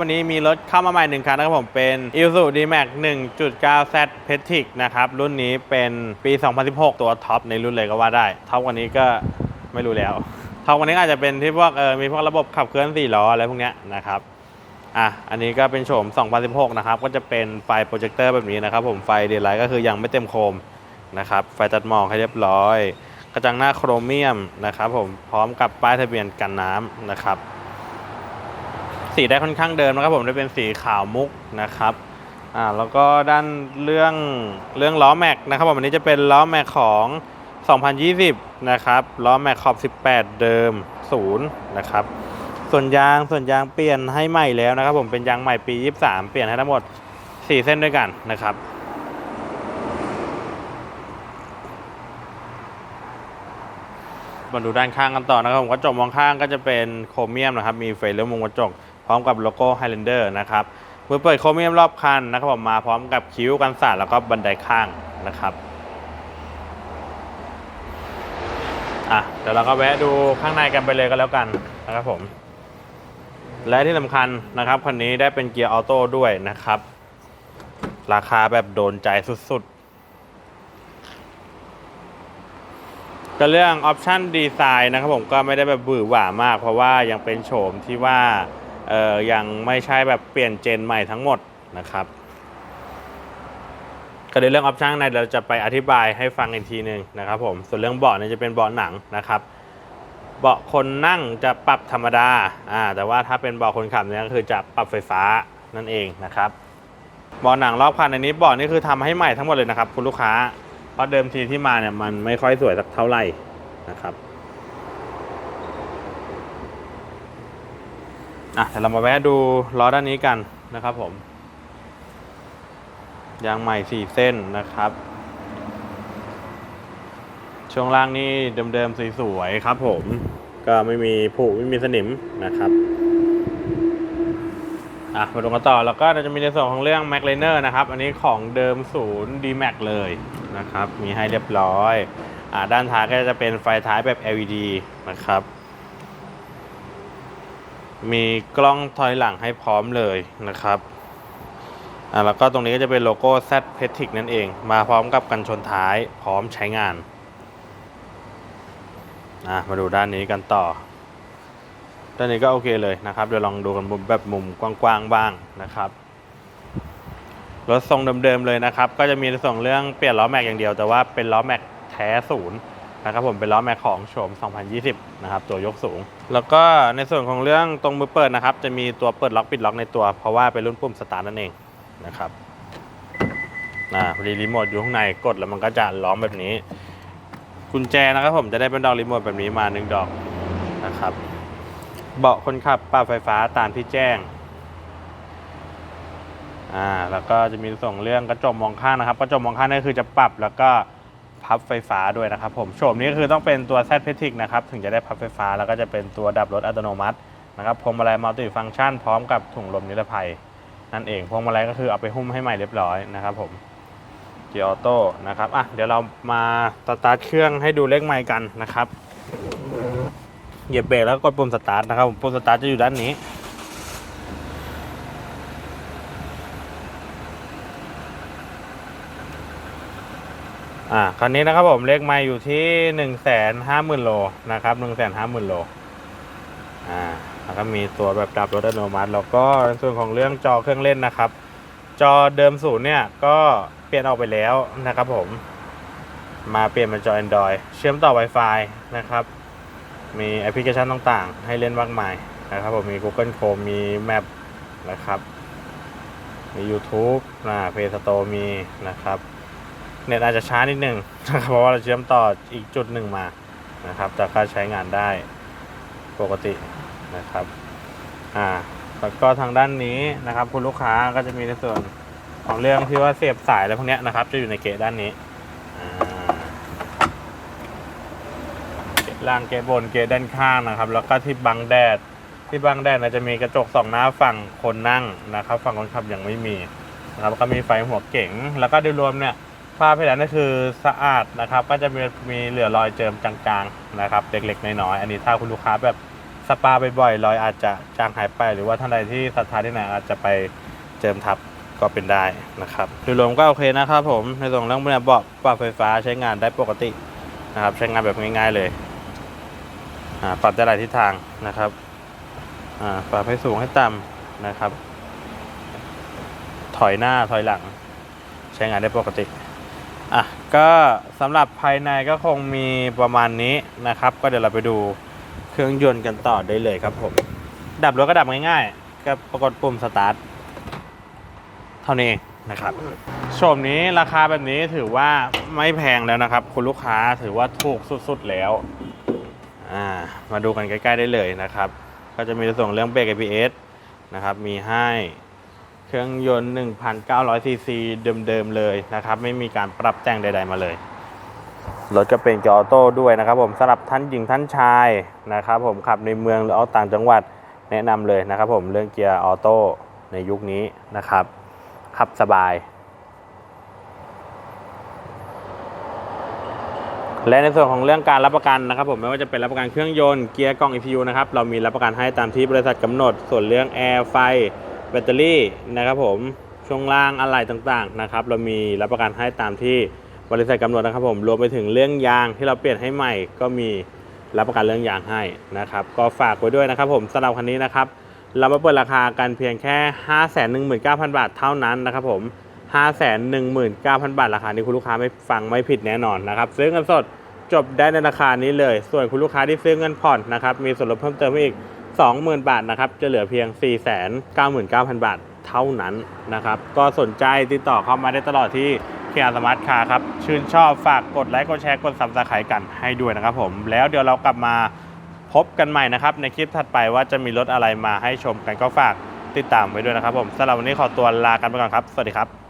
วันนี้มีรถเข้ามาใหม่หนึ่งคันนะครับผมเป็น i s u D-Max 1.9 Z p e t i c นะครับ รุ่นนี้เป็นปี 2016 ตัวท็อปในรุ่นเลยก็ว่าได้ท็อปกว่านี้ก็ไม่รู้แล้วท็อปกว่านี้อาจจะเป็นที่พวกเออมีพวกระบบขับเคลื่อน4ล้ออะไรพวกเนี้ยนะครับอะอันนี้ก็เป็นโฉม 2016 นะครับ ก็จะเป็นไฟโปรเจคเตอร์แบบนี้นะครับผมไฟเดย์ไลท์ก็คือยังไม่เต็มโคมนะครับไฟตัดหมอกให้เรียบร้อย กระจังหน้าโครเมียมนะครับผมพร้อมกับป้ายทะเบียนกันน้ำนะครับ สีได้ค่อนข้างเดิมนะครับผมได้เป็นสีขาวมุกนะครับอ่าแล้วก็ด้านเรื่องเรื่องล้อแม็กนะครับผมอันนี้จะเป็นล้อแม็กของ 2020 นะครับล้อแม็กขอบ 18 เดิม 0 นะครับ ส่วนยางส่วนยางเปลี่ยนให้ใหม่แล้วนะครับผมเป็นยางใหม่ปี 23 เปลี่ยนให้ทั้งหมด 4 เส้นด้วยกันนะครับมาดูด้านข้างกันต่อนะครับผมกระจกมองข้างก็จะเป็นโครเมียมนะครับ มีไฟเลี้ยวมุมกระจก พร้อมกับโลโก้ Highlander นะครับมือเปิดโครเมียมรอบคันนะครับผมมาพร้อมกับคิ้วกันสาดแล้วก็บันไดข้างนะครับอะเดี๋ยวเราก็แวะดูข้างในกันไปเลยก็แล้วกันนะครับผมและที่สำคัญนะครับคันนี้ได้เป็นเกียร์ออโต้ด้วยนะครับ ราคาแบบโดนใจสุดๆก็เรื่องออปชันดีไซน์นะครับผมก็ไม่ได้แบบบือหวามาก เพราะว่ายังเป็นโฉมที่ว่า เออยังไม่ใช่แบบเปลี่ยนเจนใหม่ทั้งหมดนะครับก็ในเรื่องออปชั่นในเราจะไปอธิบายให้ฟังอีกทีหนึ่งนะครับผมส่วนเรื่องเบาะเนี่ยจะเป็นเบาะหนังนะครับเบาะคนนั่งจะปรับธรรมดาอ่าแต่ว่าถ้าเป็นเบาะคนขับเนี่ยก็คือจะปรับไฟฟ้านั่นเองนะครับเบาะหนังรอบคันอันนี้เบาะนี่คือทำให้ใหม่ทั้งหมดเลยนะครับคุณลูกค้าเพราะเดิมทีที่มาเนี่ยมันไม่ค่อยสวยสักเท่าไหร่นะครับ อะเดี๋ยวเรามาแวะดูล้อด้านนี้กันนะครับผมยางใหม่สี่เส้นนะครับ ช่วงล่างนี่เดิมๆสวยๆครับ ผม ก็ไม่มีผุไม่มีสนิมนะครับอะมาดูกันต่อแล้วก็จะมีในส่วนของเรื่อง Mac l i n e r นะครับ อันนี้ของเดิมศูนย์ D-Max เลยนะครับ มีให้เรียบร้อย อ่าด้านท้ายก็จะเป็นไฟท้ายแบบ LED นะครับ มีกล้องถอยหลังให้พร้อมเลยนะครับอ่าแล้วก็ตรงนี้ก็จะเป็นโลโก้ Z p e t i c นั่นเอง มาพร้อมกับกันชนท้ายพร้อมใช้งานอะมาดูด้านนี้กันต่อ ด้านนี้ก็โอเคเลยนะครับเดี๋ยวลองดูกันมุมแบบมุมกว้างๆบ้างนะครับรถทรงเดิมๆเลยนะครับ ก็จะมีในส่วนเรื่องเปลี่ยนล้อแม็กอย่างเดียวแต่ว่าเป็นล้อแม็กแท้ศูนย์ นะครับผมเป็นล้อแม็กของโฉม 2020 นะครับ ตัวยกสูง แล้วก็ในส่วนของเรื่องตรงมือเปิดนะครับ จะมีตัวเปิดล็อกปิดล็อกในตัว เพราะว่าเป็นรุ่นปุ่มสตาร์นั่นเองนะครับอ่าพอดีรีโมทอยู่ข้างในกดแล้วมันก็จะล้อมแบบนี้ กุญแจนะครับผมจะได้เป็นดอกรีโมทแบบนี้มาหนึ่งดอกนะครับ เบาะคนขับปรับไฟฟ้าตามที่แจ้งอ่าแล้วก็จะมีส่งเรื่องกระจกมองข้างนะครับ กระจกมองข้างนี่คือจะปรับแล้วก็ พับไฟฟ้าด้วยนะครับผมโฉมนี้ก็คือต้องเป็นตัว Z p e t i c นะครับถึงจะได้พับไฟฟ้าแล้วก็จะเป็นตัวดับรถอัตโนมัตินะครับพวงมาลัยมัลติฟังก์ชันพร้อมกับถุงลมนิรภัย นั่นเองพวงมาลัยก็คือเอาไปหุ้มให้ใหม่เรียบร้อยนะครับผมเกียร์ออโต้นะครับอะเดี๋ยวเรามาสตาร์ทเครื่องให้ดูเลขไมค์กันนะครับเหยียบเบรกแล้วกดปุ่มสตาร์ทนะครับปุ่มสตาร์ทจะอยู่ด้านนี้ อ่าคราวนี้นะครับผมเลขไมาอยู่ที่หนึ่งแสนห้าหมื่นโลนะครับหนึ่งแสนห้าหมื่นโลอ่าแล้วก็มีตัวแบบดับรถอัตโนมัติ แล้วก็ในส่วนของเรื่องจอเครื่องเล่นนะครับ จอเดิมศูนย์เนี่ยก็เปลี่ยนออกไปแล้วนะครับผม มาเปลี่ยนเป็นจอ Android เชื่อมต่อ Wi-Fi นะครับ มีแอปพลิเคชันต่างๆ ให้เล่นมากมายนะครับผมมี Google Chrome มี Map นะครับ มี YouTube นะ Play Store มีนะครับ เน็ตอาจจะช้านิดหนึ่งนะครับเพราะว่าเราเชื่อมต่ออีกจุดหนึ่งมานะครับแต่ก็ใช้งานได้ปกตินะครับอ่าแล้วก็ทางด้านนี้นะครับคุณลูกค้าก็จะมีในส่วนของเรื่องที่ว่าเสียบสายอะไรพวกนี้นะครับ จะอยู่ในเกะด้านนี้อ่าเกะล่างเกะบนเกะด้านข้างนะครับ แล้วก็ที่บังแดดที่บังแดดนะจะมีกระจกสองหน้าฝั่งคนนั่งนะครับ ฝั่งคนขับยังไม่มีนะครับก็มีไฟหัวเก๋งแล้วก็โดยรวมเนี่ย ฝ้าเพดานนี่คือสะอาดนะครับ ก็จะมีมีเหลือรอยเจิมจางๆนะครับ เล็กๆน้อยๆอันนี้ถ้าคุณลูกค้าแบบสปาบ่อยๆรอยอาจจะจางหายไป หรือว่าท่านใดที่ศรัทธาที่ไหนอาจจะไปเจิมทับก็เป็นได้นะครับโดยรวมก็โอเคนะครับผมในส่วนเรื่องเบาะปรับไฟฟ้าใช้งานได้ปกตินะครับ ใช้งานแบบง่ายๆเลยอ่าปรับได้หลายทิศทางนะครับอ่าปรับให้สูงให้ต่ำนะครับ ถอยหน้าถอยหลัง ใช้งานได้ปกติ อะก็สำหรับภายในก็คงมีประมาณนี้นะครับ ก็เดี๋ยวเราไปดูเครื่องยนต์กันต่อได้เลยครับผม ดับรถก็ดับง่ายๆก็ปรากฏปุ่มสตาร์ทเท่านี้นะครับโฉมนี้ราคาแบบนี้ถือว่าไม่แพงแล้วนะครับ คุณลูกค้าถือว่าถูกสุดๆแล้วอ่ามาดูกันใกล้ ๆ ได้เลยนะครับ ก็จะมีส่วนของเรื่องเบรก ABS นะครับ มีให้ เครื่องยนต์ 1,900 ซีซีเดิมๆเลยนะครับ ไม่มีการปรับแต่งใด ๆ มาเลย รถก็เป็นเกียร์ออโต้ด้วยนะครับผมสำหรับท่านหญิงท่านชายนะครับ ผมขับในเมืองหรือเอาต่างจังหวัดแนะนำเลยนะครับ ผมเรื่องเกียร์ออโต้ในยุคนี้นะครับ ขับสบาย และในส่วนของเรื่องการรับประกันนะครับ ผมไม่ว่าจะเป็นรับประกันเครื่องยนต์เกียร์กล่อง ECU นะครับเรามีรับประกันให้ตามที่บริษัทกำหนด ส่วนเรื่องแอร์ไฟ แบตเตอรี่นะครับผมช่วงล่างอะไหล่ต่างๆนะครับเรามีรับประกันให้ตามที่บริษัทกำหนดนะครับผมรวมไปถึงเรื่องยางที่เราเปลี่ยนให้ใหม่ ก็มีรับประกันเรื่องยางให้นะครับก็ฝากไว้ด้วยนะครับผมสำหรับคันนี้นะครับเรามาเปิดราคากันเพียงแค่ 519,000 บาทเท่านั้นนะครับผม519,000 บาท ราคานี้คุณลูกค้าไม่ฟังไม่ผิดแน่นอนนะครับซื้อเงินสดจบได้ในราคานี้เลย ส่วนคุณลูกค้าที่ซื้อเงินผ่อนนะครับมีส่วนลดเพิ่มเติมให้อีก 20,000 บาทนะครับ จะเหลือเพียง 499,000 บาทเท่านั้นนะครับ ก็สนใจติดต่อเข้ามาได้ตลอดที่เคียร์สมาร์ทคาร์ครับ ชื่นชอบฝากกดไลค์ กดแชร์ กดซับสไครต์กันให้ด้วยนะครับผม แล้วเดี๋ยวเรากลับมาพบกันใหม่นะครับ ในคลิปถัดไปว่าจะมีรถอะไรมาให้ชมกันก็ฝากติดตามไว้ด้วยนะครับผมสำหรับวันนี้ขอตัวลากันไปก่อนครับ สวัสดีครับ